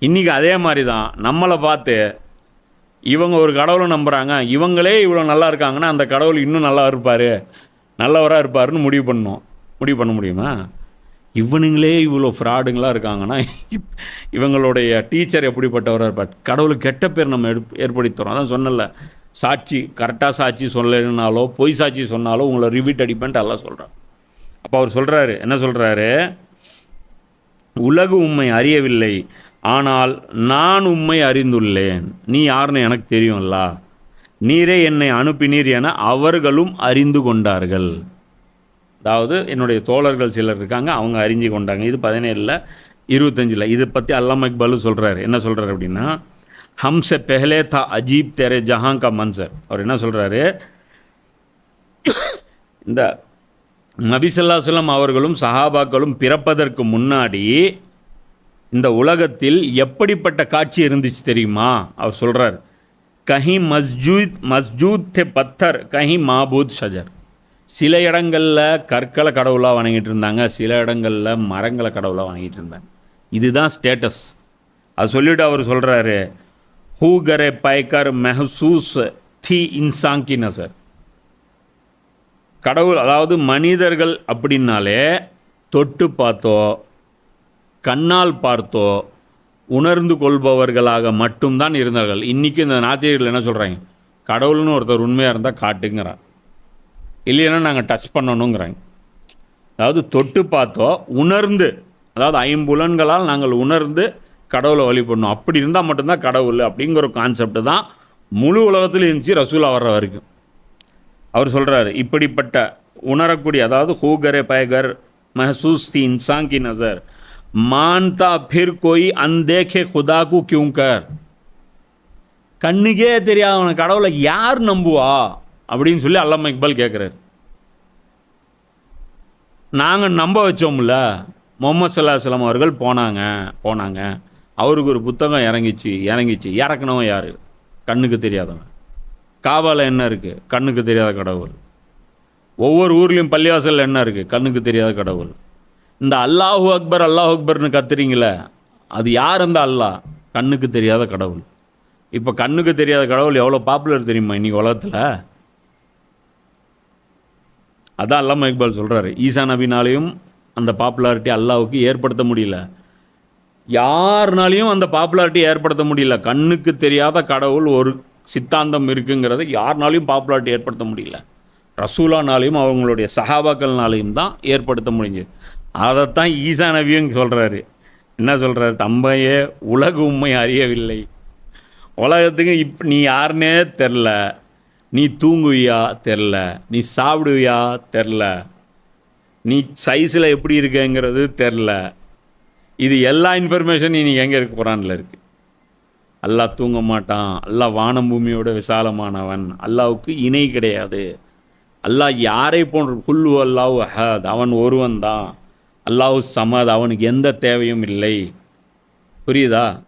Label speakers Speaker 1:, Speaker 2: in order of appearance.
Speaker 1: இன்றைக்கி அதே மாதிரி தான் நம்மளை பார்த்து இவங்க ஒரு கடவுளை நம்புகிறாங்க இவங்களே இவ்வளோ நல்லா இருக்காங்கன்னா அந்த கடவுள் இன்னும் நல்லா இருப்பார். நல்லவராக இருப்பாருன்னு முடிவு பண்ணோம் முடிவு பண்ண முடியுமா? இவனுங்களே இவ்வளோ ஃப்ராடுங்களாக இருக்காங்கன்னா இப்- இவங்களுடைய டீச்சர் எப்படிப்பட்டவராக இருப்பார்? கடவுளுக்கு கெட்ட பேர் நம்ம ஏற்படுத்தி ஏற்படுத்துகிறோம் அதான் சொன்னல சாட்சி கரெக்டாக சாட்சி சொல்லலைனாலோ பொய் சாட்சி சொன்னாலோ உங்களை ரிவீட் அடிப்பேன்ட்டு எல்லாம் சொல்கிறான் அப்போ அவர் சொல்கிறாரு என்ன சொல்கிறாரு உலகு உண்மை அறியவில்லை. ஆனால் நான் உம்மை அறிந்துள்ளேன். நீ யாருன்னு எனக்கு தெரியும்ல. நீரே என்னை அனுப்பினீர் என அவர்களும் அறிந்து கொண்டார்கள். அதாவது என்னுடைய தோழர்கள் சிலர் இருக்காங்க அவங்க அறிஞ்சு கொண்டாங்க. இது பதினேழில் இருபத்தஞ்சில். இதை பற்றி அல்லாம இக்பாலு சொல்கிறாரு என்ன சொல்கிறாரு அப்படின்னா ஹம்ச பெஹலே தா அஜீப் தெரே ஜஹான் மன்சர். அவர் என்ன சொல்கிறாரு இந்த நபிசல்லா சொல்லம் அவர்களும் சஹாபாக்களும் பிறப்பதற்கு முன்னாடி இந்த உலகத்தில் எப்படிப்பட்ட காட்சி இருந்துச்சு தெரியுமா? அவர் சொல்கிறார் கஹி மஸ்ஜூத் மஸ்ஜூத் தே பத்தர் கஹி மாபூத் ஷஜர். சில இடங்களில் கற்களை கடவுளாக வணங்கிட்டு இருந்தாங்க சில இடங்களில் மரங்களை கடவுளாக வணங்கிட்டு இருந்தாங்க. இதுதான் ஸ்டேட்டஸ். அது சொல்லிட்டு அவர் சொல்கிறாரு ஹூ கரே பைக்கர் மெஹசூஸ் தி இன்சான் நசர். கடவுள் அதாவது மனிதர்கள் அப்படின்னாலே தொட்டு பார்த்தோ கண்ணால் பார்த்தோ உணர்ந்து கொள்பவர்களாக மட்டும்தான் இருந்தார்கள். இன்றைக்கும் இந்த நாத்திகர்கள் என்ன சொல்கிறாங்க கடவுள்னு ஒருத்தர் உண்மையாக இருந்தால் காட்டுங்கிறார். இல்லைன்னா நாங்கள் டச் பண்ணணுங்கிறாங்க. அதாவது தொட்டு பார்த்தோ உணர்ந்து அதாவது ஐம்புலன்களால் நாங்கள் உணர்ந்து கடவுளை வழிபடணும். அப்படி இருந்தால் மட்டும்தான் கடவுள் அப்படிங்கிற ஒரு கான்செப்ட் தான் முழு உலகத்தில் இருந்துச்சு ரசூலா வர்ற வரைக்கும். அவர் சொல்கிறாரு இப்படிப்பட்ட உணரக்கூடிய அதாவது ஹூகரே பயகர் மஹசூஸ் தி இன்சாங்கி நசர் ಮಾನ್ತಾ ಫಿರ್ ಕೊಯ್ ಅಂದೇಖೆ ಖುದಾಕು ಕ್ಯೂಂಕರ್ கண்ணுக்கே தெரியாதவன கடவுளை யார் நம்புவா அப்படின்னு சொல்லி அல்லாம இக்பால் கேட்குறாரு நாங்கள் நம்ப வச்சோம்ல முகமது சல்லாஹலம் அவர்கள் போனாங்க போனாங்க அவருக்கு ஒரு புத்தகம் இறங்கிச்சு இறங்கிச்சு இறக்கணும் யார் கண்ணுக்கு தெரியாதவன் காவலில் என்ன இருக்குது கண்ணுக்கு தெரியாத கடவுள் ஒவ்வொரு ஊர்லேயும் பள்ளிவாசலில் என்ன இருக்குது கண்ணுக்கு தெரியாத கடவுள் இந்த அல்லாஹு அக்பர் அல்லாஹ் அக்பர்னு கத்துறீங்களே அது யார் அந்த அல்லாஹ்? கண்ணுக்கு தெரியாத கடவுள். இப்போ கண்ணுக்கு தெரியாத கடவுள் எவ்வளோ பாப்புலர் தெரியுமா இன்றைக்கி உலகத்தில்? அதான் அல்லாம இக்பால் சொல்கிறாரு ஈசா நபினாலையும் அந்த பாப்புலாரிட்டி அல்லாவுக்கு ஏற்படுத்த முடியல. யாருனாலையும் அந்த பாப்புலாரிட்டி ஏற்படுத்த முடியல. கண்ணுக்கு தெரியாத கடவுள் ஒரு சித்தாந்தம் இருக்குங்கிறத யாருனாலையும் பாப்புலாரிட்டி ஏற்படுத்த முடியல. ரசூலானாலையும் அவங்களுடைய சஹாபாக்கள்னாலையும் தான் ஏற்படுத்த முடிஞ்சு. அதைத்தான் ஈசா நபியும் சொல்கிறாரு என்ன சொல்கிறாரு தம்பையே உலக உண்மை அறியவில்லை. உலகத்துக்கு இப் நீ யாருன்னே தெரில. நீ தூங்குவியா? தெரில. நீ சாப்பிடுவியா? தெரில. நீ சைஸில் எப்படி இருக்கங்கிறது தெரில. இது எல்லா இன்ஃபர்மேஷன் இன்னைக்கு எங்கே இருக்கு? குரானில் இருக்குது அல்லாஹ் தூங்க மாட்டான். அல்லாஹ் வானம் பூமியோட விசாலமானவன். அல்லாவுக்கு இணை கிடையாது. அல்லாஹ் யாரை போன்ற குல்லு அல்லாஹ் அஹத் அவன் ஒருவன் தான். அல்லாஹ் சமத் அவனுக்கு எந்த தேவையும் இல்லை. புரியுதா?